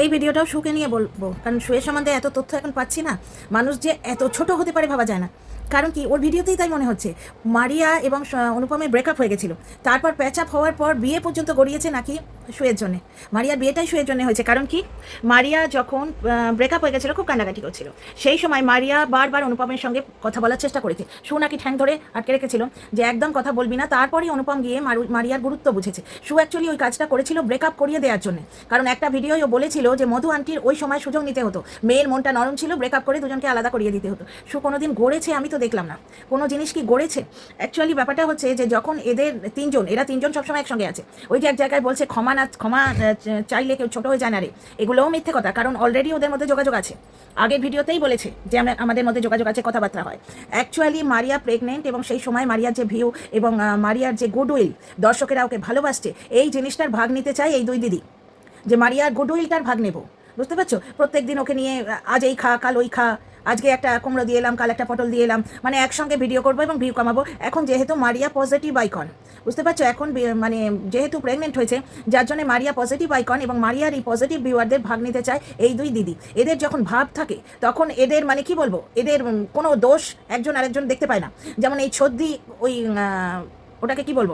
এই ভিডিওটাও শুকে নিয়ে বলব। কারণ শোয়ের সম্বন্ধে এত তথ্য এখন পাচ্ছি না। মানুষ যে এত ছোট হতে পারে ভাবা যায় না। কারণ কি? ওর ভিডিওতেই তাই মনে হচ্ছে। মারিয়া এবং অনুপমে অনুপমের ব্রেকআপ হয়ে গেছিল। তারপর প্যাচ আপ হওয়ার পর বিয়ে পর্যন্ত গড়িয়েছে নাকি শুয়ের জন্য। মারিয়ার বিয়েটাই শুয়ের জন্য হয়েছে। কারণ কি? মারিয়া যখন ব্রেকআপ হয়ে গেছিল, খুব কান্নাকাটি করছিল। সেই সময় মারিয়া বারবার অনুপমের সঙ্গে কথা বলার চেষ্টা করেছে। সু নাকি ঠ্যাং ধরে আটকে রেখেছিল যে একদম কথা বলবি না। তারপরেই অনুপম গিয়ে মারিয়ার গুরুত্ব বুঝেছে। সু অ্যাকচুয়ালি ওই কাজটা করেছিল ব্রেকআপ করিয়ে দেওয়ার জন্য। কারণ একটা ভিডিওয় ও বলেছিল যে মধু আন্টির ওই সময় সুযোগ নিতে হতো। মেয়ের মনটা নরম ছিল ব্রেকআপ করে দুজনকে আলাদা করিয়ে দিতে হতো। সু কোনোদিন গড়েছে আমি তো দেখলাম না। কোনো জিনিস কি গড়েছে? অ্যাকচুয়ালি ব্যাপারটা হচ্ছে যে যখন এদের তিনজন, এরা তিনজন সবসময় একসঙ্গে আছে। ওই যে এক জায়গায় বলছে, ক্ষমা না ক্ষমা চাইলে কেউ ছোট হয়ে যায় না রে। এগুলোও মিথ্যে কথা, কারণ অলরেডি ওদের মধ্যে যোগাযোগ আছে। আগের ভিডিওতেই বলেছে যে আমরা আমাদের মধ্যে যোগাযোগ আছে, কথাবার্তা হয়। অ্যাকচুয়ালি মারিয়া প্রেগনেন্ট এবং সেই সময় মারিয়ার যে ভিউ এবং মারিয়ার যে গুডউইল দর্শকেরা ওকে ভালোবাসছে। এই জিনিসটার ভাগ নিতে চায় এই দুই দিদি, যে মারিয়ার গুডউইলটার ভাগ নেব। বুঝতে পারছ? প্রত্যেক দিন ওকে নিয়ে আজ এই খা, কাল ওই খা। আজকে একটা কুমড়ো দিয়ে এলাম, কাল একটা পটল দিয়ে এলাম। মানে একসঙ্গে ভিডিও করব এবং ভিউ কমাবো। এখন যেহেতু মারিয়া পজিটিভ আইকন বুঝতে পারছ? এখন মানে যেহেতু প্রেগনেন্ট হয়েছে, যার জন্য মারিয়া পজিটিভ আইকন এবং মারিয়ার এই পজিটিভ ভিউয়ারদের ভাগ নিতে চায় এই দুই দিদি। এদের যখন ভাব থাকে, তখন এদের মানে কি বলব? এদের কোনো দোষ একজন আরেকজন দেখতে পায় না। যেমন এই ছদ্দি, ওই ওটাকে কি বলব?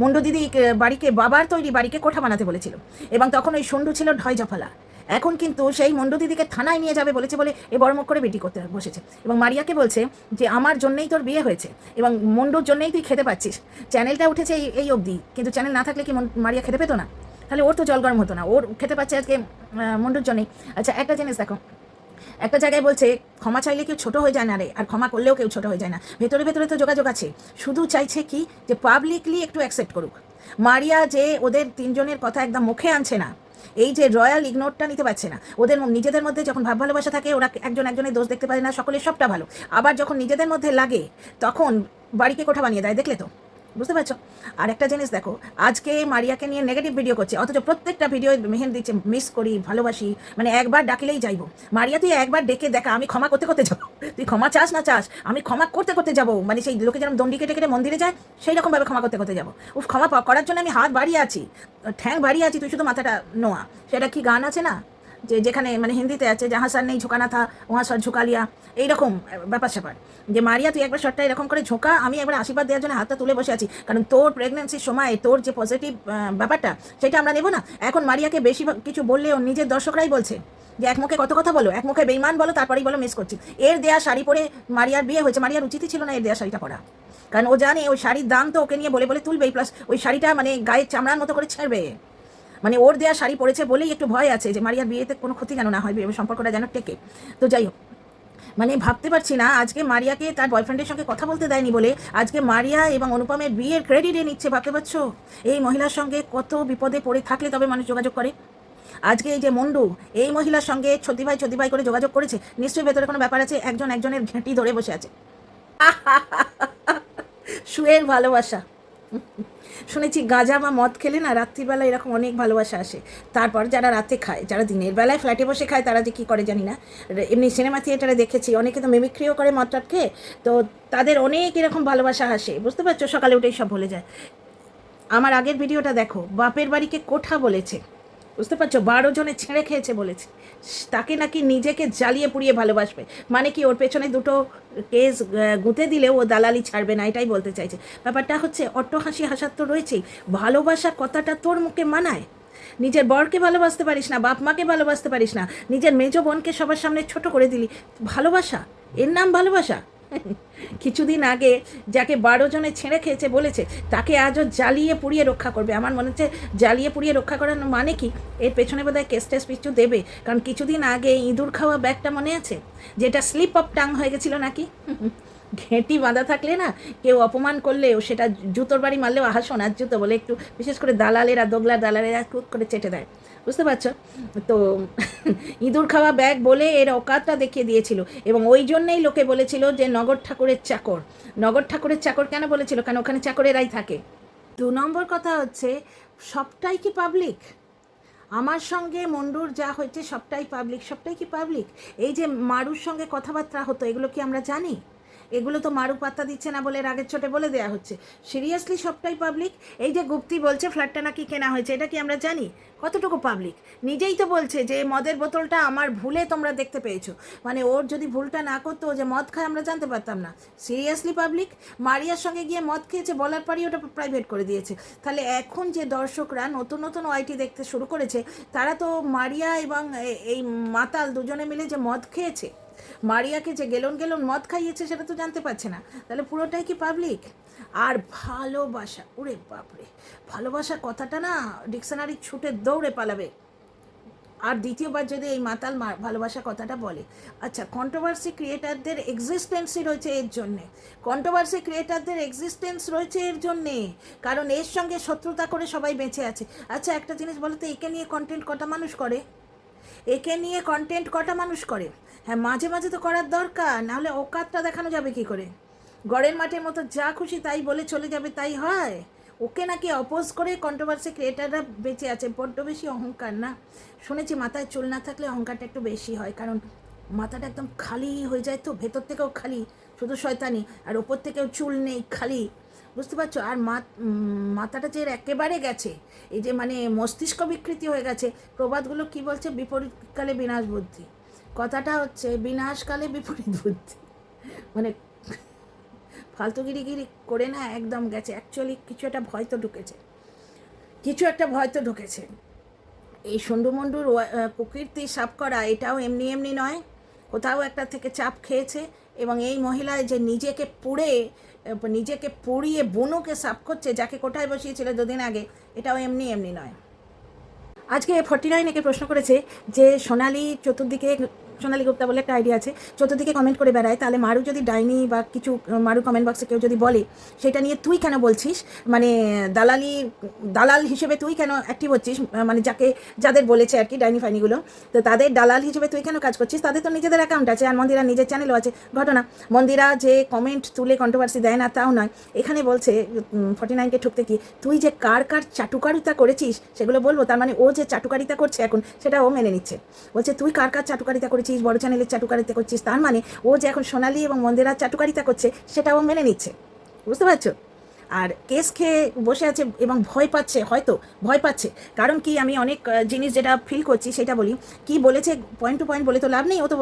মুন্ডু দিদি বাড়িকে, বাবার তৈরি বাড়িকে কোঠা বানাতে বলেছিল। এবং তখন ওই সন্ডু ছিল ঢয় জফালা এখন কিন্তু সেই মন্ডু দিদিকে থানায় নিয়ে যাবে বলেছে বলে এ বড় মুখ করে বেটি করতে বসেছে। এবং মারিয়াকে বলছে যে, আমার জন্যেই তোর বিয়ে হয়েছে এবং মন্ডুর জন্যেই তুই খেতে পাচ্ছিস। চ্যানেলটা উঠেছে এই এই অবধি। কিন্তু চ্যানেল না থাকলে কি মারিয়া খেতে পেতো না? তাহলে ওর তো জল গরম হতো না। ওর খেতে পাচ্ছে আজকে মন্ডুর জন্যই। আচ্ছা একটা জিনিস দেখো। একটা জায়গায় বলছে, ক্ষমা চাইলে কেউ ছোট হয়ে যায় না রে, আর ক্ষমা করলেও কেউ ছোট হয়ে যায় না। ভেতরে ভেতরে তো যোগাযোগ আছে। শুধু চাইছে কি, যে পাবলিকলি একটু অ্যাকসেপ্ট করুক। মারিয়া যে ওদের তিনজনের কথা একদম মুখে আনছে না এই যে রয়্যাল ইগনোরটা নিতে পারছে না। ওদের নিজেদের মধ্যে যখন ভাব ভালোবাসা থাকে, ওরা একজন একজনের দোষ দেখতে পারে না, সকলের সবটা ভালো। আবার যখন নিজেদের মধ্যে লাগে, তখন বাড়িকে কোঠা বানিয়ে দেয়, দেখলে তো? বুঝতে পারছ? আর একটা জিনিস দেখো, আজকে মারিয়াকে নিয়ে নেগেটিভ ভিডিও করছে, অথচ প্রত্যেকটা ভিডিও মেহেন দিচ্ছে মিস করি, ভালোবাসি মানে একবার ডাকলেই যাইবো। মারিয়া, তুই একবার ডেকে দেখা, আমি ক্ষমা করতে করতে যাব। তুই ক্ষমা চাস না চাস, আমি ক্ষমা করতে করতে যাব। মানে সেই লোকে যেরকম দণ্ডি কেটে কেটে মন্দিরে যায় সেই রকমভাবে ক্ষমা করতে করতে যাব। উফ, ক্ষমা করার জন্য আমি হাত বাড়িয়ে আছি। ঠ্যাং বাড়িয়ে আছি, তুই শুধু মাথাটা নোয়া। সেটা কি গান আছে না? যে যেখানে মানে হিন্দিতে আছে যাহা সার নেই ঝোঁকানা থা ওহা সর ঝুঁকালিয়া এইরকম ব্যাপার স্যাপার। যে মারিয়া, তুই একবার শটটা এরকম করে ঝোঁকা, আমি একবার আশীর্বাদ দেওয়ার জন্য হাতটা তুলে বসে আছি। কারণ তোর প্রেগনেন্সির সময়, তোর যে পজিটিভ ব্যাপারটা, সেটা আমরা নেব না। এখন মারিয়াকে বেশি কিছু বললে ওর নিজের দর্শকরাই বলছে যে এক মুখে কত কথা বলো, এক মুখে বেইমান বলো, তারপরেই বলো মিস করছি। এর দেয়া শাড়ি পরে মারিয়ার বিয়ে হয়েছে, মারিয়ার উচিতই ছিল না এর দেয়া শাড়িটা পরা। কারণ ও জানে ওই শাড়ির দাম তো ওকে নিয়ে বলে বলে তুলবেই প্লাস ওই শাড়িটা মানে গায়ের চামড়ার মতো করে ছেড়বে। মানে ওর দেয়া শাড়ি পরেছে বলেই একটু ভয় আছে যে মারিয়ার বিয়েতে কোনো ক্ষতি যেন না হয় সম্পর্কটা যেন টেকে। তো যাই হোক মানে ভাবতে পারছি না, আজকে মারিয়াকে তার বয়ফ্রেন্ডের সঙ্গে কথা বলতে দেয়নি বলে আজকে মারিয়া এবং অনুপমের বিয়ের ক্রেডিটে নিচ্ছে, ভাবতে পারছ? এই মহিলার সঙ্গে কত বিপদে পড়ে থাকলে তবে মানুষ যোগাযোগ করে। আজকে এই যে মন্ডু, এই মহিলার সঙ্গে ছদি ভাই ছদি ভাই করে যোগাযোগ করেছে, নিশ্চয়ই ভেতরে কোনো ব্যাপার আছে? একজন একজনের ঘেঁটি ধরে বসে আছে। শুয়ের ভালোবাসা। শুনেছি গাঁজা বা মদ খেলে না রাত্রিবেলা এরকম অনেক ভালোবাসা আসে। তারপর যারা রাতে খায়, যারা দিনের বেলায় ফ্ল্যাটে বসে খায়, তারা যে কী করে জানি না। এমনি সিনেমা থিয়েটারে দেখেছি, অনেকে তো মেমিক্রিও করে মদ টদ খেয়ে, তো তাদের অনেক এরকম ভালোবাসা আসে। বুঝতে পারছ? সকালে উঠেই সব ভুলে যায়। আমার আগের ভিডিওটা দেখো, বাপের বাড়িকে কোঠা বলেছে। বুঝতে পারছ? বারো জনে ছেড়ে খেয়েছে বলেছে। তাকে নাকি নিজেকে জ্বালিয়ে পুড়িয়ে ভালোবাসবে। মানে কি, ওর পেছনে দুটো কেস গুঁতে দিলে ও দালালি ছাড়বে না, এটাই বলতে চাইছে। ব্যাপারটা হচ্ছে, অট্ট হাসি হাসার তো রয়েছেই। ভালোবাসা কথাটা তোর মুখে মানায়? নিজের বরকে ভালোবাসতে পারিস না, বাপ মাকে ভালোবাসতে পারিস না, নিজের মেজ বোনকে সবার সামনে ছোট করে দিলি। ভালোবাসা? এর নাম ভালোবাসা? কিছুদিন আগে যাকে বারো জনে ছেড়ে খেয়েছে বলেছে, তাকে আজও জ্বালিয়ে পুড়িয়ে রক্ষা করবে। আমার মনে হচ্ছে জ্বালিয়ে পুড়িয়ে রক্ষা করার মানে কি? এর পেছনে বোধহয় কেস টেস পিছু দেবে। কারণ কিছুদিন আগে ইঁদুর খাওয়া ব্যাগটা মনে আছে? যেটা স্লিপ অফ টাং হয়ে গেছিল নাকি? ঘেঁটি বাঁধা থাকলে না কেউ অপমান করলেও সেটা জুতোর বাড়ি মারলেও আহা সোনার জুতো বলে একটু বিশেষ করে দালালেরা, দোগলার দালালেরা কুক করে চেটে দেয়। বুঝতে পারছ? তো ইঁদুর খাওয়া ব্যাগ বলে এর অকাতটা দেখিয়ে দিয়েছিল। এবং ওই জন্যেই লোকে বলেছিল যে নগর ঠাকুরের চাকর। নগর ঠাকুরের চাকর কেন বলেছিল? কারণ ওখানে চাকরেরাই থাকে। দু নম্বর কথা হচ্ছে, সবটাই কি পাবলিক আমার সঙ্গে মন্ডুর যা হয়েছে সবটাই পাবলিক সবটাই কি পাবলিক এই যে মারুর সঙ্গে কথাবার্তা হতো, এগুলো কি আমরা জানি? এগুলো তো মারু পাত্তা দিচ্ছে না বলে রাগের চোটে বলে দেওয়া হচ্ছে। সিরিয়াসলি সবটাই পাবলিক এই যে গুপ্তি বলছে ফ্ল্যাটটা নাকি কেনা হয়েছে, এটা কি আমরা জানি? কতটুকু পাবলিক নিজেই তো বলছে যে, মদের বোতলটা আমার ভুলে তোমরা দেখতে পেয়েছ। মানে ওর যদি ভুলটা না করতো যে মদ খায়, আমরা জানতে পারতাম না। সিরিয়াসলি পাবলিক মারিয়ার সঙ্গে গিয়ে মদ খেয়েছে, বলার পরই ওটা প্রাইভেট করে দিয়েছে। তাহলে এখন যে দর্শকরা নতুন নতুন ওয়াইটি দেখতে শুরু করেছে, তারা তো মারিয়া এবং এই মাতাল দুজনে মিলে যে মদ খেয়েছে মারিয়াকে যে গেলন গেলন মদ খাইয়েছে সেটা তো জানতে পারছে না। তাহলে পুরোটাই কি পাবলিক আর ভালোবাসা, ওরে বাপরে, ভালোবাসা কথাটা না ডিকশনারি ছুটে দৌড়ে পালাবে। আর দ্বিতীয়বার যদি এই মাতাল ভালোবাসা কথাটা বলে। আচ্ছা কন্ট্রোভার্সি ক্রিয়েটারদের এক্সিস্টেন্সই রয়েছে এর জন্যে। কন্ট্রোভার্সি ক্রিয়েটারদের এক্সিস্টেন্স রয়েছে এর জন্যে। কারণ এর সঙ্গে শত্রুতা করে সবাই বেঁচে আছে। আচ্ছা একটা জিনিস বলো তো একে নিয়ে কন্টেন্ট কটা মানুষ করে? একে নিয়ে কন্টেন্ট কটা মানুষ করে? হ্যাঁ মাঝে মাঝে তো করার দরকার, নাহলে ওকাতটা দেখানো যাবে কি করে? গড়ের মাঠের মতো যা খুশি তাই বলে চলে যাবে তাই হয়। ওকে নাকি অপোজ করে কন্ট্রোভার্সি ক্রিয়েটাররা বেঁচে আছে? বড্ড বেশি অহংকার না? শুনেছি মাথায় চুল না থাকলে অহংকারটা একটু বেশি হয়, কারণ মাথাটা একদম খালি হয়ে যায় তো, ভেতর থেকেও খালি, শুধু শয়তানি, আর ওপর থেকেও চুল নেই, খালি। বুঝতে পারছ? আর মাথাটা যে একেবারে গেছে, এই যে মানে মস্তিষ্ক বিকৃতি হয়ে গেছে, প্রবাদগুলো কি বলছে? বিপরীতকালে বিনাশ বুদ্ধি। কথাটা হচ্ছে বিনাশকালে বিপরীত বুদ্ধি। মানে ফালতুগিরিগিরি করে না, একদম গেছে। অ্যাকচুয়ালি কিছু একটা ভয় তো ঢুকেছে। কিছু একটা ভয় তো ঢুকেছে। এই সন্ডুমন্ডুর কুকীর্তি সাফ করা, এটাও এমনি এমনি নয়। কোথাও একটা থেকে চাপ খেয়েছে এবং এই মহিলায় যে নিজেকে পুড়ে নিজেকে পড়িয়ে বনুকে সাফ করছে, যাকে কোঠায় বসিয়েছিল দুদিন আগে, এটাও এমনি এমনি নয়। আজকে ফর্টি নাইন একে প্রশ্ন করেছে যে সোনালি চতুর্দিকে সোনালি গুপ্তা বলে একটা আইডিয়া আছে। চতুর্দিকে কমেন্ট করে বেড়ায়। তাহলে মারু যদি ডাইনি বা কিছু মারু কমেন্ট বক্সে কেউ যদি বলে, সেটা নিয়ে তুই কেন বলছিস? মানে দালালি, দালাল হিসেবে তুই কেন অ্যাক্টিভ হচ্ছিস? মানে যাকে, যাদের বলেছে আর কি ডাইনি ফাইনিগুলো তো তাদের দালাল হিসেবে তুই কেন কাজ করছিস? তাদের তো নিজেদের অ্যাকাউন্ট আছে আর মন্দিরা নিজের চ্যানেলও আছে। ঘটনা, মন্দিরা যে কমেন্ট তুলে কন্ট্রোভার্সি দেয় না, তাও নয়। এখানে বলছে ফর্টি নাইনকে ঠুকতে কি? তুই যে কার কার চাটুকারিতা করেছিস, সেগুলো বলব? তার মানে ও যে চাটুকারিতা করছে এখন, সেটা ও মেনে নিচ্ছে। বলছে, তুই কার কার চাটুকারিতা করেছিস? বড় চ্যানেলের চাটুকারিতা করছিস, তার মানে ও যে এখন সোনালি এবং মন্দিরার চাটুকারিতা করছে সেটা ও মেনে নিচ্ছে। বুঝতে পারছ? আর কেস খেয়ে বসে আছে এবং ভয় পাচ্ছে, হয়তো ভয় পাচ্ছে। কারণ কি, আমি অনেক জিনিস যেটা ফিল করছি সেটা বলি। কি বলেছে পয়েন্ট টু পয়েন্ট বলে তো লাভ নেই, ও তো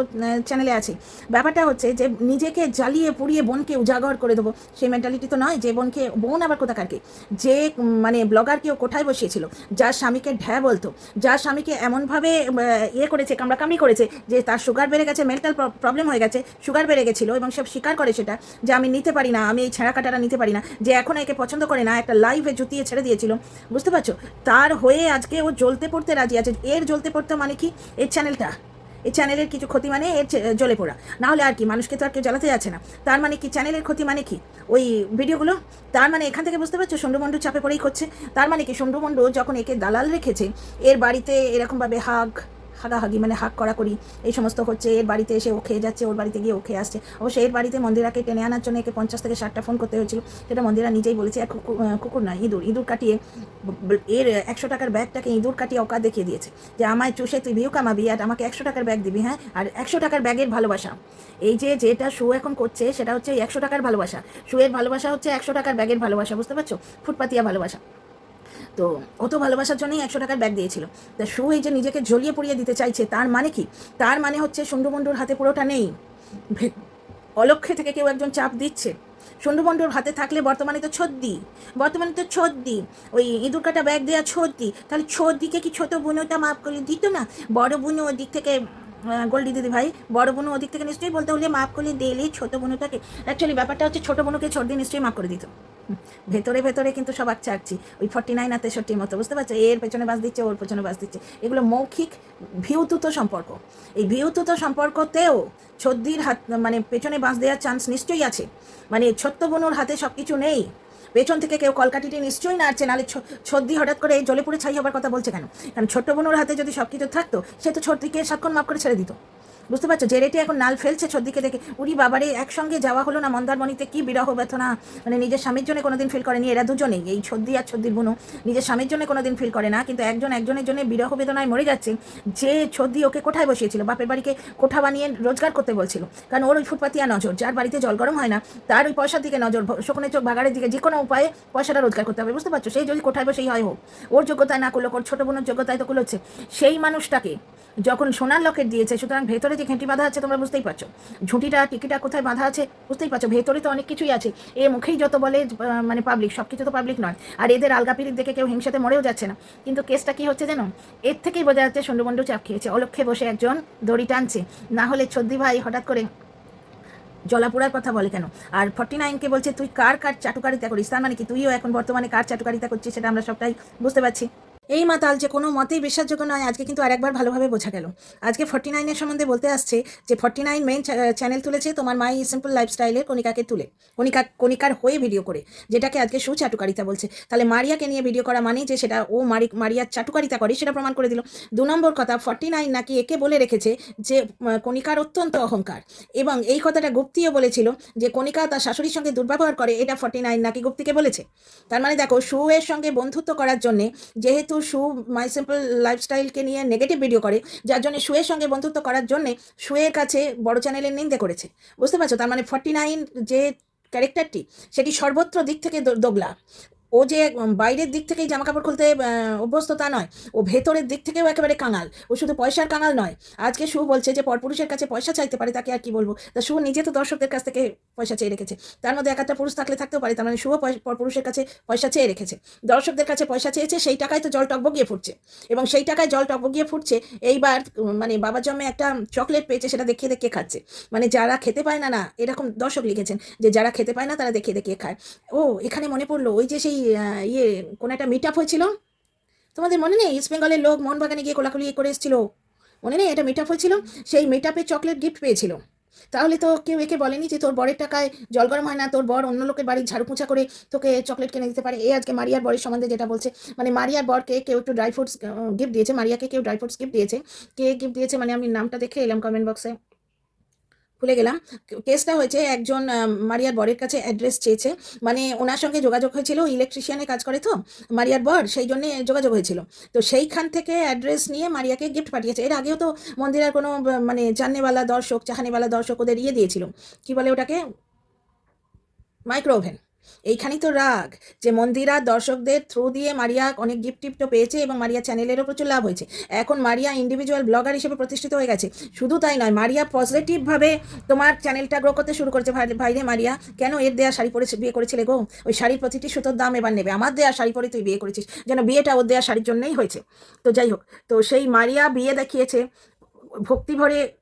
চ্যানেলে আছে। ব্যাপারটা হচ্ছে যে নিজেকে জ্বালিয়ে পুড়িয়ে বোনকে উজাগর করে দেবো, সেই মেন্টালিটি তো নয় যে বোনকে, বোন আবার কোথাকারকে? যে মানে ব্লগারকে ও কোঠায় বসিয়েছিল? যার স্বামীকে ঢ্যা বলতো, যার স্বামীকে এমনভাবে ইয়ে করেছে, কামড়াকামড়ি করেছে, যে তার সুগার বেড়ে গেছে মেন্টাল প্রবলেম হয়ে গেছে সুগার বেড়ে গেছিল এবং সে স্বীকার করে সেটা যে আমি নিতে পারি না, আমি এই ছেঁড়া কাটাটা নিতে পারি না, যে এখন একে পছন্দ করে না, একটা লাইভে জুতিয়ে ছেড়ে দিয়েছিল। বুঝতে পারছ? তার হয়ে আজকে ও জ্বলতে পড়তে রাজি আছে। এর জ্বলতে পড়তে মানে কি? এর চ্যানেলটা এই চ্যানেলের কিছু ক্ষতি মানে এর জ্বলে পড়া। না হলে আর কি, মানুষকে তো আর কেউ জ্বালাতে যাচ্ছে না। তার মানে কি চ্যানেলের ক্ষতি মানে কি? ওই ভিডিওগুলো? তার মানে এখান থেকে বুঝতে পারছ? সন্ডুমন্ডু চাপে পড়েই করছে তার মানে কি সন্ডুমন্ডু যখন একে দালাল রেখেছে, এর বাড়িতে এরকমভাবে হাগ হাগাহাগি মানে হাক করা করি। এই সমস্ত হচ্ছে, এর বাড়িতে এসে ও খেয়ে যাচ্ছে, ওর বাড়িতে গিয়ে ও খেয়ে আসছে। অবশ্য এর বাড়িতে মন্দিরাকে টেনে আনার জন্য একে পঞ্চাশ থেকে ষাটটা ফোন করতে হয়েছিল। সেটা মন্দিরা নিজেই বলেছে এক কুকুর নয় ইঁদুর ইঁদুর কাটিয়ে এর একশো টাকার ব্যাগটাকে ইঁদুর কাটিয়ে অকাত দেখিয়ে দিয়েছে। যে আমায় চুষে তুই ভিউ কামাবি আর আমাকে একশো টাকার ব্যাগ দিবি হ্যাঁ? আর একশো টাকার ব্যাগের ভালোবাসা। এই যে যেটা শু এখন করছে, সেটা হচ্ছে একশো টাকার ভালোবাসা। শুয়ের ভালোবাসা হচ্ছে একশো টাকার ব্যাগের ভালোবাসা, বুঝতে পারছ? ফুটপাতিয়া ভালোবাসা। তো ও তো ভালোবাসার জন্যই একশো টাকার ব্যাগ দিয়েছিল। তা শু এই যে নিজেকে জ্বলিয়ে পড়িয়ে দিতে চাইছে, তার মানে কি? তার মানে হচ্ছে সন্ডুমন্ডুর হাতে পুরোটা নেই। অলক্ষ্যে থেকে কেউ একজন চাপ দিচ্ছে। সন্ডুমন্ডুর হাতে থাকলে বর্তমানে তো ছদ্দি। বর্তমানে তো ছদ্দি। ওই ইঁদুর কাটা ব্যাগ দেওয়া ছদ্দি। তাহলে ছদ্দিকে কি ছোট বুনোটা মাফ করে দিত না? বড় বুনো ওর দিক থেকে গোল্ডি দিদি ভাই, বড় বোনও ওদিক থেকে নিশ্চয়ই বলতে হলে মাফ করলে দিলে ছোটো বোনটাকে। অ্যাকচুয়ালি ব্যাপারটা হচ্ছে ছোটো বোনকে ছর্দি নিশ্চয়ই মাফ করে দিত। ভেতরে ভেতরে কিন্তু সব আচ্ছা আঁকছি ওই ফর্টি নাইন আর তেষট্টির মতো, বুঝতে পারছ? এর পেছনে বাস দিচ্ছে, ওর পেছনে বাস দিচ্ছে। এগুলো মৌখিক ভিউতুত সম্পর্ক। এই ভিউতুত সম্পর্কতেও ছদ্দির হাত মানে পেছনে বাঁশ দেওয়ার চান্স নিশ্চয়ই আছে। মানে ছোট্ট বোনুর হাতে সব কিছু নেই। পেছন থেকে কেউ কলকাটিটি নিশ্চয়ই নাড়ছে, নাহলে সর্দি হঠাৎ করে এই জলে পড়ে ছাই হবার কথা বলছে কেন? কারণ ছোট্ট বোনুর হাতে যদি সব কিছু থাকতো, সে তো সর্দিকে সাতক্ষণ মাপ করে ছেড়ে দিত। বুঝতে পারছ? যে রেটে এখন নাল ফেলছে ছদ্দিকে দেখে। উরি বাবারে, একসঙ্গে যাওয়া হলো না মন্দারমণিতে, কি বিরহ ব্যথনা মানে নিজের স্বামীর জন্য কোনোদিন ফিল করেনি, এরা দুজনেই। এই ছদ্দি আর ছদ্দির বুনো নিজের স্বামীর জন্য কোনোদিন ফিল করে না, কিন্তু একজন একজনের জন্য বিরহ বেদনায় মরে যাচ্ছে। যে ছদ্দি ওকে কোঠায় বসিয়েছিল, বাপের বাড়িকে কোঠা বানিয়ে রোজগার করতে বলছিল। কারণ ওর ওই ফুটপাতিয়া নজর, যার বাড়িতে জল গরম হয় না, তার ওই পয়সার দিকে নজর শকুনের চোখ ভাগাড়ের দিকে যে কোনো উপায়ে পয়সাটা রোজগার করতে হবে, বুঝতে পারছ? সেই যদি কোঠায় বসেই হয় হোক, ওর যোগ্যতায় না করল, ওর ছোটো বোনের যোগ্যতায় তো কুলোচ্ছে। সেই মানুষটাকে যখন সোনার লকেট দিয়েছে, সুতরাং ভেতরে যে ঘেঁটি বাঁধা আছে, তোমরা বুঝতেই পারছ। ঝুঁটিটা, টিকিটা কোথায় বাঁধা আছে, বুঝতেই পারছ। ভেতরে তো অনেক কিছুই আছে। এ মুখেই যত বলে মানে পাবলিক সব কিছু তো পাবলিক নয়। আর এদের আলগা পিড়িত দেখে কেউ হিংসাতে মরেও যাচ্ছে না। কিন্তু কেসটা কি হচ্ছে জানো? এর থেকেই বোঝা যাচ্ছে সন্ডুবন্ডু চাপ খেয়েছে। অলক্ষে বসে একজন দড়ি টানছে। না হলে ছদ্দি ভাই হঠাৎ করে জলাপুরার কথা বলে কেন? আর ফর্টি নাইনকে বলছে, তুই কার কার চাটুকারিতা করিস? তার মানে কি, তুইও এখন বর্তমানে কার চাটুকারিতা করছিস সেটা আমরা সবটাই বুঝতে পারছি। এই মাতাল যে কোনো মতেই বিশ্বাসযোগ্য নয়, আজকে কিন্তু আরেকবার ভালোভাবে বোঝা গেল। আজকে ফর্টি নাইনের সম্বন্ধে বলতে আসছে যে ফর্টি নাইন মেন চ্যানেল তুলেছে তোমার মাই সিম্পল লাইফস্টাইলের কণিকাকে তুলে। কণিকা, কণিকার হয়ে ভিডিও করে, যেটাকে আজকে সুচাটুকারিতা বলছে। তাহলে মারিয়াকে নিয়ে ভিডিও করা মানে যে সেটা ও মারি, মারিয়ার চাটুকারিতা করে, সেটা প্রমাণ করে দিল। দু নম্বর কথা ফর্টি নাইন নাকি একে বলে রেখেছে যে কণিকার অত্যন্ত অহংকার। এবং এই কথাটা গুপ্তিও বলেছিল যে কণিকা তার শাশুড়ির সঙ্গে দুর্ব্যবহার করে, এটা ফর্টি নাইন নাকি গুপ্তিকে বলেছে। তার মানে দেখো সু এর সঙ্গে বন্ধুত্ব করার জন্যে যেহেতু সু মাই সিম্পল লাইফস্টাইলকে নিয়ে নেগেটিভ ভিডিও করে, যার জন্য শুয়ের সঙ্গে বন্ধুত্ব করার জন্যে শুয়ের কাছে বড় চ্যানেলের নিন্দে করেছে। বুঝতে পারছ? তার মানে ফর্টি নাইন যে ক্যারেক্টারটি সেটি সর্বত্র দিক থেকে দোগলা। ও যে বাইরের দিক থেকেই জামা কাপড় খুলতে অভ্যস্ত তা নয়। ও ভেতরের দিক থেকেও একেবারে কাঙাল। ও শুধু পয়সার কাঙাল নয়। আজকে সু বলছে যে পরপুরুষের কাছে পয়সা চাইতে পারে, তাকে আর কি বলব? তা সু নিজে তো দর্শকদের কাছ থেকে পয়সা চেয়ে রেখেছে। তার মধ্যে এক একটা পুরুষ থাকলে থাকতেও পারে, তার মানে শুভ পরপুরুষের কাছে পয়সা চেয়ে রেখেছে। দর্শকদের কাছে পয়সা চেয়েছে, সেই টাকায় তো জল টকবগিয়ে ফুটছে। এবং সেই টাকায় জল টকবগিয়ে ফুটছে, এইবার মানে বাবার জন্মে একটা চকলেট পেয়েছে, সেটা দেখিয়ে দেখিয়ে খাচ্ছে। মানে যারা খেতে পায় না না, এরকম দর্শক লিখেছেন যে যারা খেতে পায় না, তারা দেখিয়ে দেখিয়ে খায়। ও, এখানে মনে পড়ল, ওই যে সেই ইয়ে কোনো একটা মিট আপ হয়েছিল? তোমাদের মনে নেই? ইস্ট বেঙ্গলের লোক মোহনবাগানে গিয়ে কোলাকুলি করে এসেছিল? মনে নেই? এটা মিট আপ হয়েছিল? সেই মিট আপে চকলেট গিফট পেয়েছিল। তাহলে তো কেউ একে বলেনি যে তোর বরের টাকায় জল গরম হয় না, তোর বর অন্য লোকের বাড়ি ঝাড়ু পোছা করে তোকে চকলেট কিনে দিতে পারে। এই আজকে মারিয়ার বরের সম্বন্ধে যেটা বলছে মানে মারিয়ার বরকে কেউ একটু ড্রাই ফ্রুটস গিফট দিয়েছে, মারিয়াকে কেউ ড্রাই ফ্রুটস গিফট দিয়েছে। কে গিফট দিয়েছে? মানে আমি নামটা দেখে এলাম কমেন্ট বক্সে ভুলে গেলাম। কেসটা হয়েছে একজন মারিয়ার বরের কাছে অ্যাড্রেস চেয়েছে। মানে ওনার সঙ্গে যোগাযোগ হয়েছিল ইলেকট্রিশিয়ানে কাজ করে তো, মারিয়ার বর, সেই জন্যে যোগাযোগ হয়েছিল। তো সেইখান থেকে অ্যাড্রেস নিয়ে মারিয়াকে গিফট পাঠিয়েছে। এর আগেও তো মন্দিরের কোনো মানে জাননেওয়ালা দর্শক চাহানিওয়ালা দর্শক ওদের ইয়ে দিয়েছিল। কি বলে ওটাকে? মাইক্রো ওভেন এইখানেই তো রাগ যে মন্দিরা দর্শকদের থ্রু দিয়ে মারিয়া অনেক গিফট টিফটও পেয়েছে এবং মারিয়া চ্যানেলেরও প্রচুর লাভ হয়েছে। এখন মারিয়া ইন্ডিভিজুয়াল ব্লগার হিসেবে প্রতিষ্ঠিত হয়ে গেছে। শুধু তাই নয়, মারিয়া পজিটিভভাবে তোমার চ্যানেলটা গ্রো করতে শুরু করেছে। ভাই- ভাইরে মারিয়া, কেন এর দেয়া শাড়ি পরে বিয়ে করেছিলে গো? ওই শাড়ির প্রতিটি সুতোর দাম এবার নেবে। আমার দেয়া শাড়ি পরে তুই বিয়ে করেছিস। যেন বিয়েটা ওর দেয়া শাড়ির জন্যই হয়েছে। তো যাই হোক, তো সেই মারিয়া বিয়ে দেখিয়েছে ভক্তি ভরে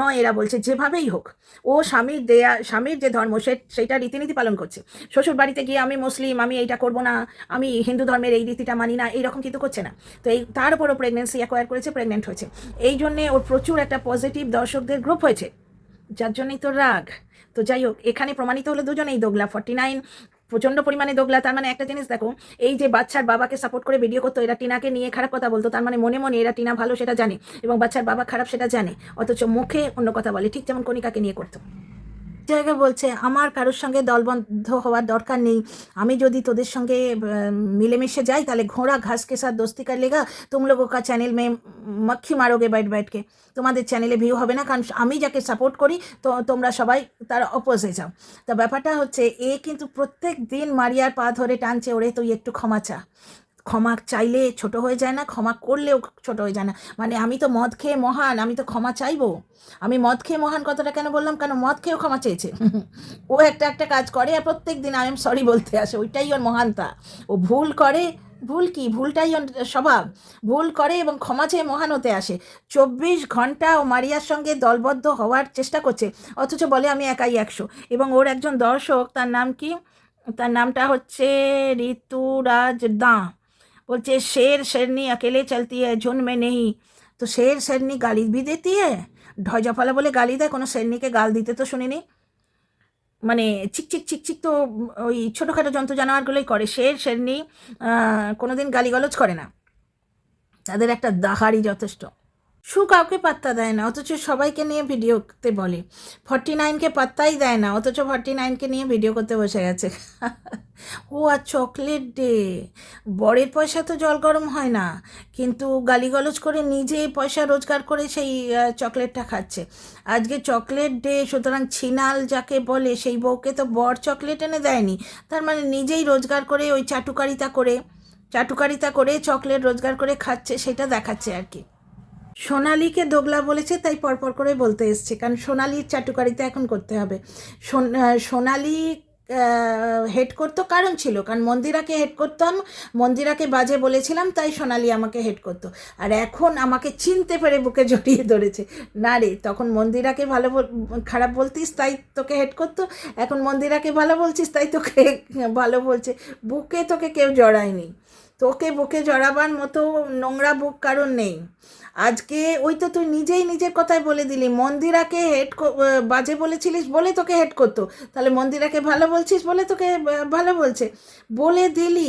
নয় এরা বলছে যেভাবেই হোক, ও স্বামীর দেয়া, স্বামীর যে ধর্ম সে সেইটা রীতিনীতি পালন করছে। শ্বশুর বাড়িতে গিয়ে আমি মুসলিম, আমি এইটা করব না, আমি হিন্দু ধর্মের এই রীতিটা মানি না এইরকম কিন্তু করছে না। তো এই, তার উপরও প্রেগনেন্সি অ্যাকোয়ার করেছে প্রেগনেন্ট হয়েছে। এই জন্যে ওর প্রচুর একটা পজিটিভ দর্শকদের গ্রুপ হয়েছে। যার জন্যই তো রাগ। তো যাই হোক, এখানে প্রমাণিত হলো দুজনেই দোগলা ফর্টি নাইন প্রচণ্ড পরিমাণে দোগলা। তার মানে একটা জিনিস দেখো, এই যে বাচ্চার বাবাকে সাপোর্ট করে ভিডিও করতো, এরা টিনাকে নিয়ে খারাপ কথা বলতো, তার মানে মনে মনে এরা টিনা ভালো সেটা জানে এবং বাচ্চার বাবা খারাপ সেটা জানে। অথচ মুখে অন্য কথা বলে, ঠিক যেমন কণিকাকে নিয়ে করতো। জায়গায় বলছে, আমার কারোর সঙ্গে দলবন্ধ হওয়ার দরকার নেই। আমি যদি তোদের সঙ্গে মিলেমিশে যাই, তাহলে ঘোড়া, ঘাস কেসার দোস্তিকার লেগা? তুম লোগো চ্যানেল মেয়ে মক্ষি মারোগে বাইট বাইটকে তোমাদের চ্যানেলে ভিউ হবে না, কারণ আমি যাকে সাপোর্ট করি, তো তোমরা সবাই তার অপোজে যাও। তা ব্যাপারটা হচ্ছে, এ কিন্তু প্রত্যেক দিন মারিয়ার পা ধরে টানছে, ওরে তুই একটু ক্ষমা চা। ক্ষমা চাইলে ছোট হয়ে যায় না, ক্ষমা করলেও ছোট হয়ে যায় না। মানে আমি তো মদ খেয়ে মহান, আমি তো ক্ষমা চাইব। আমি মদ খেয়ে মহান কথাটা কেন বললাম? কেন মদ খেয়েও ক্ষমা চেয়েছে? ও একটা একটা কাজ করে আর প্রত্যেক দিন আই এম সরি বলতে আসে, ওইটাই ওর মহানতা। ও ভুল করে, ভুল কি? ভুলটাই ওর স্বভাব। ভুল করে এবং ক্ষমা চেয়ে মহান হতে আসে। চব্বিশ ঘণ্টা ও মারিয়ার সঙ্গে দলবদ্ধ হওয়ার চেষ্টা করছে, অথচ বলে আমি একাই একশো। এবং ওর একজন দর্শক, তার নাম কি? তার নামটা হচ্ছে ঋতুরাজ দাঁ। बोलते शेर शेरनी अकेले चलती है झुंड में नहीं তো শের শেরনি গালি भी देती है ঢয় জফালা বলে গালি দেয় কোনো শেরনিকে গাল দিতে তো শুনিনি মানে চিকচিক চিকচিক তো ওই ছোটোখাটো জন্তু জানোয়ারগুলোই করে শের শেরনি কোনো দিন গালিগালোজ করে না তাদের একটা দাহাড়ি যথেষ্ট সু কাউকে পাত্তা দেয় না, অথচ সবাইকে নিয়ে ভিডিও করতে বলে। ফর্টি নাইনকে পাত্তাই দেয় না, অথচ ফর্টি নাইনকে নিয়ে ভিডিও করতে বসে গেছে। ও আর চকলেট ডে বরের পয়সা তো জল গরম হয় না, কিন্তু গালিগলজ করে নিজে পয়সা রোজগার করে সেই চকলেটটা খাচ্ছে। আজকে চকলেট ডে সুতরাং ছিনাল যাকে বলে, সেই বউকে তো বর চকলেট এনে দেয়নি। তার মানে নিজেই রোজগার করে ওই চাটুকারিতা করে চাটুকারিতা করে চকলেট রোজগার করে খাচ্ছে, সেটা দেখাচ্ছে আর কি। সোনালিকে দোগলা বলেছে, তাই পরপর করে বলতে এসছে। কারণ সোনালির চাটুকারিতা এখন করতে হবে। সোন- সোনালি হেড করতো কারণ ছিল। কারণ মন্দিরাকে হেড করতাম মন্দিরাকে বাজে বলেছিলাম, তাই সোনালি আমাকে হেড করতো আর এখন আমাকে চিনতে পেরে বুকে জড়িয়ে ধরেছে। না রে, তখন মন্দিরাকে ভালো খারাপ বলতিস, তাই তোকে হেড করতো এখন মন্দিরাকে ভালো বলছিস, তাই তোকে ভালো বলছে। বুকে তোকে কেউ জড়ায়নি। তোকে বুকে জড়াবার মতো নোংরা বুক কারণ নেই। আজকে ওই তো তুই নিজেই নিজের কথাই বলে দিলি। মন্দিরাকে হেড বাজে বলেছিলিস বলে তোকে হেড করতো। তাহলে মন্দিরাকে ভালো বলছিস বলে তোকে ভালো বলছে। বলে দিলি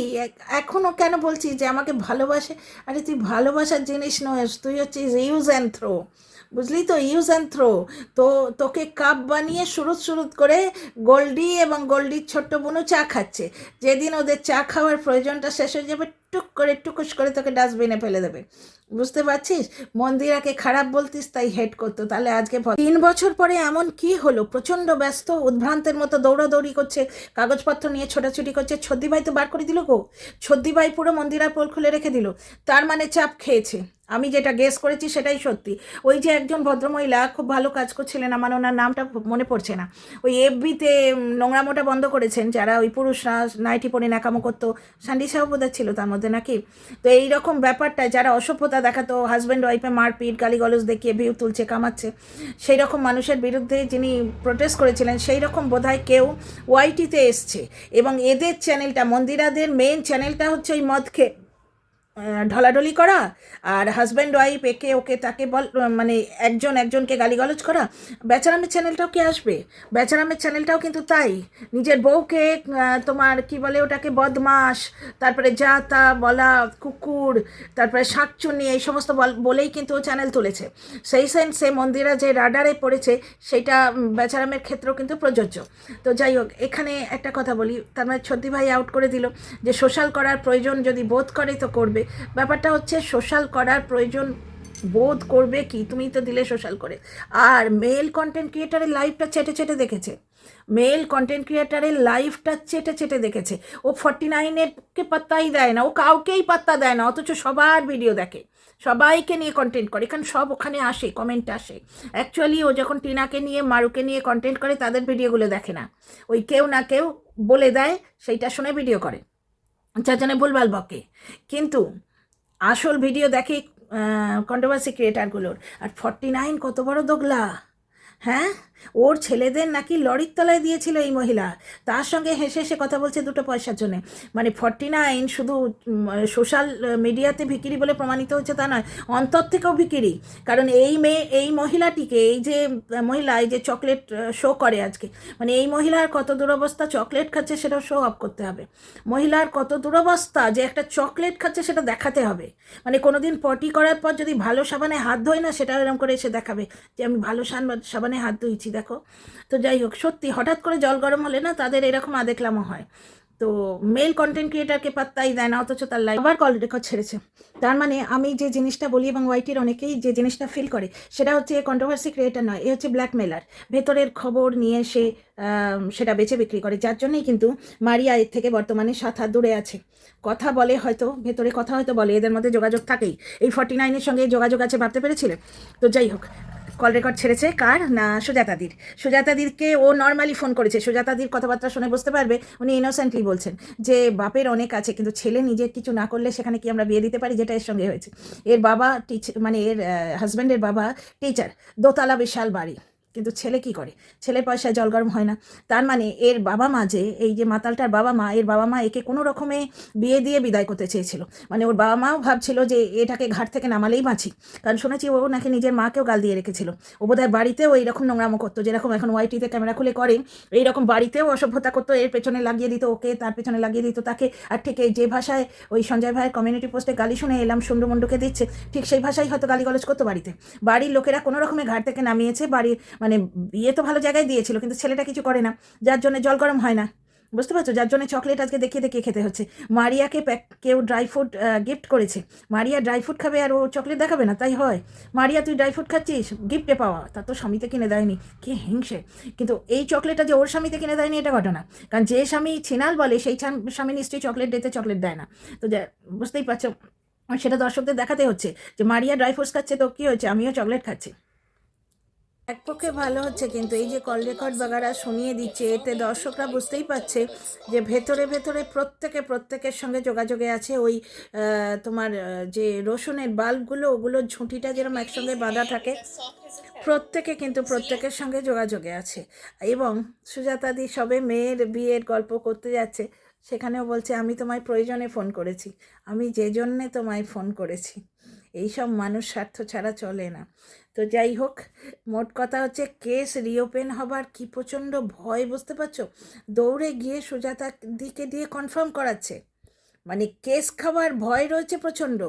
এখনও কেন বলছিস যে আমাকে ভালোবাসে? আরে তুই ভালোবাসার জিনিস নয়, তুই হচ্ছিস ইউজ অ্যান্ড থ্রো বুঝলি তো ইউজ অ্যান্ড থ্রো তো তোকে কাপ বানিয়ে সুরুত সুরুত করে গোল্ডি এবং গোল্ডির ছোট্ট বোনও চা খাচ্ছে। যেদিন ওদের চা খাওয়ার প্রয়োজনটা শেষ হয়ে যাবে, টুক করে টুকুস করে তোকে ডাস্টবিনে ফেলে দেবে। বুঝতে পারছিস? মন্দিরাকে খারাপ বলতিস, তাই হেড করতো। তাহলে আজকে তিন বছর পরে এমন কি হলো? প্রচণ্ড ব্যস্ত, উদ্ভ্রান্তের মতো দৌড়াদৌড়ি করছে, কাগজপত্র নিয়ে ছোটাছুটি করছে। ছদ্দি ভাই তো বার করে দিল গো। ছদ্দি ভাই পুরো মন্দিরার পোল খুলে রেখে দিল। তার মানে চাপ খেয়েছে। আমি যেটা গেস করেছি সেটাই সত্যি। ওই যে একজন ভদ্রমহিলা খুব ভালো কাজ করছিলেন, আমার ওনার নামটা মনে পড়ছে না। ওই এফবিতে নোংরামোটা বন্ধ করেছেন, যারা ওই পুরুষরা নাইটি পরে নাকামো করতো। সান্ডি সাহু বোধহয় ছিল তার মধ্যে নাকি? তো এই রকম ব্যাপারটা যারা অসভ্যতা দেখাতো হাজব্যান্ড ওয়াইফে মারপিট, গালিগলজ দেখিয়ে ভিউ তুলছে, কামাচ্ছে সেই রকম মানুষের বিরুদ্ধে যিনি প্রোটেস্ট করেছিলেন সেই রকম বোধহয় কেউ ওয়াইটিতে এসছে। এবং এদের চ্যানেলটা মন্দিরাদের মেন চ্যানেলটা হচ্ছে ওই মদ খেয়ে ঢলাঢলি করা আর হাজব্যান্ড ওয়াইফ একে, ওকে তাকে বল মানে একজন একজনকে গালিগালজ করা। বেচারামের চ্যানেলটাও কি আসবে? বেচারামের চ্যানেলটাও কিন্তু তাই। নিজের বউকে তোমার কি বলে ওটাকে বদমাস তারপরে যা তা বলা, কুকুর, তারপরে শাকচুনি এই সমস্ত বল- বলেই কিন্তু ও চ্যানেল তুলেছে। সেই সেন্সে মন্দিরা যে রাডারে পড়েছে, সেটা বেচারামের ক্ষেত্রেও কিন্তু প্রযোজ্য। তো যাই হোক, এখানে একটা কথা বলি। তার মানে ছদ্দি ভাই আউট করে দিল যে সোশ্যাল করার প্রয়োজন যদি বোধ করে তো করবে। ব্যাপারটা হচ্ছে সোশ্যাল করার প্রয়োজন বোধ করবে কি? তুমি তো দিলে সোশ্যাল করে। আর মেল কন্টেন্ট ক্রিয়েটারের লাইফটা চেটে চেটে দেখেছে। মেল কন্টেন্ট ক্রিয়েটারের লাইফটা চেটে চেটে দেখেছে। ও ফর্টি নাইনেরকে পাত্তাই দেয় না, ও কাউকেই পাত্তা দেয় না, অথচ সবার ভিডিও দেখে। সবাইকে নিয়ে কন্টেন্ট করে। কারণ সব ওখানে আসে কমেন্ট আসে। অ্যাকচুয়ালি ও যখন টিনাকে নিয়ে, মারুকে নিয়ে কন্টেন্ট করে, তাদের ভিডিওগুলো দেখে না। ওই কেউ না কেউ বলে দেয়, সেইটা শুনে ভিডিও করে। জন্য ভুলভাল বকে। কিন্তু আসল ভিডিও দেখে কন্ট্রোভার্সি ক্রিয়েটারগুলোর আর ফর্টি নাইন কত বড় দোগলা হ্যাঁ? ওর ছেলেদের নাকি লরির তলায় দিয়েছিল এই মহিলা। তার সঙ্গে হেসে হেসে কথা বলছে দুটো পয়সার জন্য। মানে ফর্টি নাইন শুধু সোশ্যাল মিডিয়াতে ভিকিরি বলে প্রমাণিত হচ্ছে তা নয়, অন্তর থেকেও ভিকিরি। কারণ এই মেয়ে, এই মহিলাটিকে, এই যে মহিলা, এই যে চকলেট শো করে আজকে মানে এই মহিলার কত দুরবস্থা চকলেট খাচ্ছে সেটা শো অফ করতে হবে। মহিলার কত দুরবস্থা যে একটা চকলেট খাচ্ছে সেটা দেখাতে হবে। মানে কোনোদিন পটি করার পর যদি ভালো সাবানে হাত ধোয় না সেটা এরকম করে এসে দেখাবে যে আমি ভালো সাবানে হাত ধুইছি। দেখো। তো যাই হোক, সত্যি হঠাৎ করে জল গরম হলে না তাদের এরকম আদেখলামও হয়। তো মেল কন্টেন্ট ক্রিয়েটারকে পাত্তাই দেয় না, অথচ তার লাইফ আবার কল রেকর্ড ছেড়েছে। তার মানে আমি যে জিনিসটা বলি এবং ওয়াইটির অনেকেই যে জিনিসটা ফিল করে, সেটা হচ্ছে কন্ট্রোভার্সি ক্রিয়েটার নয়, এ হচ্ছে ব্ল্যাকমেলার ভেতরের খবর নিয়ে সে সেটা বেচে বিক্রি করে। যার জন্যই কিন্তু মারিয়া এর থেকে বর্তমানে সাত হাত দূরে আছে। কথা বলে হয়তো, ভেতরে কথা হয়তো বলে, এদের মধ্যে যোগাযোগ থাকেই। এই ফর্টি নাইনের সঙ্গে যোগাযোগ আছে, ভাবতে পেরেছিলে? তো যাই হোক কল রেকর্ড ছেড়েছে কার? না, সুজাতাদির। সুজাতাদিরকে ও নর্মালি ফোন করেছে। সুজাতাদির কথাবার্তা শুনে বুঝতে পারবে, উনি ইনোসেন্টলি বলছেন যে, বাপের অনেক আছে, কিন্তু ছেলে নিজে কিছু না করলে সেখানে কি আমরা বিয়ে দিতে পারি? যেটা এর সঙ্গে হয়েছে। এর বাবা টিচার মানে এর হাজব্যান্ডের বাবা টিচার দোতলা বিশাল বাড়ি। কিন্তু ছেলে কি করে? ছেলের পয়সায় জল গরম হয় না। তার মানে এর বাবা মা যে, এই যে মাতালটার বাবা মা, এর বাবা মা একে কোনো রকমে বিয়ে দিয়ে বিদায় করতে চেয়েছিল। মানে ওর বাবা মাও ভাবছিল যে, এটাকে ঘাট থেকে নামালেই বাঁচি। কারণ শুনেছি ও নাকি নিজের মাকেও গাল দিয়ে রেখেছিল। ও বোধহয় বাড়িতেও এইরকম নোংরামো করতো, যেরকম এখন ওয়াইটিতে ক্যামেরা খুলে করে, এইরকম বাড়িতেও অসভ্যতা করতো, এর পেছনে লাগিয়ে দিত ওকে, তার পেছনে লাগিয়ে দিত তাকে। আর ঠিক এই যে ভাষায় ওই সঞ্জয় ভাইয়ের কমিউনিটি পোস্টে গালি শুনে এলাম সুন্ডু মুন্ডুকে দিচ্ছে, ঠিক সেই ভাষাই হয়তো গালিগালাজ করতো বাড়িতে। বাড়ির লোকেরা কোনো রকমের ঘাট থেকে নামিয়েছে, বাড়ির মানে বিয়ে তো ভালো জায়গায় দিয়েছিল, কিন্তু ছেলেটা কিছু করে না। যার জন্য জল গরম হয় না। বুঝতে পারছ? যার জন্য চকলেট আজকে দেখিয়ে দেখিয়ে খেতে হচ্ছে। মারিয়াকে প্যাক কেউ ড্রাই ফ্রুট গিফট করেছে। মারিয়া ড্রাই ফ্রুট খাবে আর ও চকলেট দেখাবে না? তাই হয়। মারিয়া, তুই ড্রাই ফ্রুট খাচ্ছিস? গিফটে পাওয়া। তা তো স্বামীতে কিনে দেয়নি। কি হিংসে। কিন্তু এই চকলেটটা যে ওর স্বামীতে কিনে দেয়নি, এটা ঘটনা। কারণ যে স্বামী ছিনাল বলে, সেই স্বামী নিশ্চয়ই চকলেট ডেতে চকলেট দেয় না। তো যা, বুঝতেই পারছ? সেটা দর্শকদের দেখাতে হচ্ছে যে মারিয়া ড্রাই ফ্রুটস খাচ্ছে তো কী হয়েছে আমিও চকলেট খাচ্ছি। এক পক্ষে ভালো হচ্ছে, কিন্তু এই যে কল রেকর্ড বাগারা শুনিয়ে দিচ্ছে, এতে দর্শকরা বুঝতেই পারছে যে ভেতরে ভেতরে প্রত্যেকে প্রত্যেকের সঙ্গে যোগাযোগে আছে ওই তোমার যে রসুনের বাল্বগুলো ওগুলোর ঝুঁটিটা যেরকম একসঙ্গে বাঁধা থাকে, প্রত্যেকে কিন্তু প্রত্যেকের সঙ্গে যোগাযোগে আছে। এবং সুজাতাদি সবে মেয়ের বিয়ের গল্প করতে যাচ্ছে, সেখানেও বলছে, আমি তোমায় প্রয়োজনে ফোন করেছি, আমি যে জন্যে তোমায় ফোন করেছি, এইসব মানুষ স্বার্থ ছাড়া চলে না। তো যাই হোক, মোট কথা হচ্ছে কেস রিওপেন হবার কি প্রচণ্ড ভয় বুঝতে পারছ? দৌড়ে গিয়ে সুজাতা দিকে দিয়ে কনফার্ম করাচ্ছে। মানে কেস খাবার ভয় রয়েছে প্রচণ্ড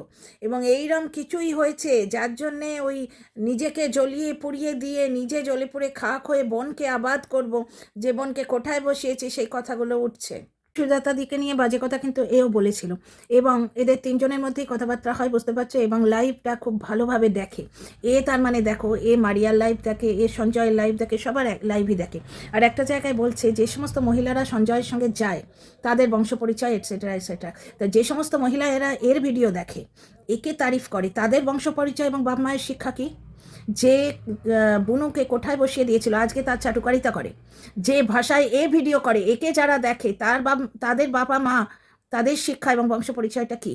এবং এইরম কিছুই হয়েছে যার জন্যে ওই নিজেকে জ্বলিয়ে পুড়িয়ে দিয়ে নিজে জ্বলে পুড়ে খাক হয়ে বোনকে আবাদ করব, যে বোনকে কোঠায় বসিয়েছি সেই কথাগুলো উঠছে। সুজাতা দিকে নিয়ে বাজে কথা কিন্তু এও বলেছিল। এবং এদের তিনজনের মধ্যেই কথাবার্তা হয়, বুঝতে পারছ? এবং লাইভটা খুব ভালোভাবে দেখে। এ তার মানে দেখো, এ মারিয়ার লাইভ দেখে, এ সঞ্জয়ের লাইভ দেখে, সবার লাইভই দেখে। আর একটা জায়গায় বলছে যে সমস্ত মহিলারা সঞ্জয়ের সঙ্গে যায়, তাদের বংশ পরিচয় এটসেট্রা এটসেট্রা তা যে সমস্ত মহিলা এরা এর ভিডিও দেখে, একে তারিফ করে, তাদের বংশ পরিচয় এবং বাপ মায়ের শিক্ষা কী? যে বুনুকে কোঠায় বসিয়ে দিয়েছিল, আজকে তার চাটুকারিতা করে। যে ভাষায় এ ভিডিও করে, একে যারা দেখে, তার বা তাদের বাবা মা, তাদের শিক্ষা এবং বংশ পরিচয়টা কী?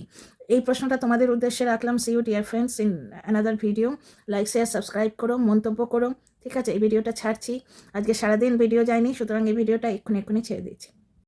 এই প্রশ্নটা তোমাদের উদ্দেশ্যে রাখলাম। See you dear friends in another video like share subscribe করো, মন্তব্য করো। ঠিক আছে, এই ভিডিওটা ছাড়ছি। আজকে সারাদিন ভিডিও যায়নি, সুতরাং এই ভিডিওটা এক্ষুনি এক্ষুনি ছেড়ে দিচ্ছি।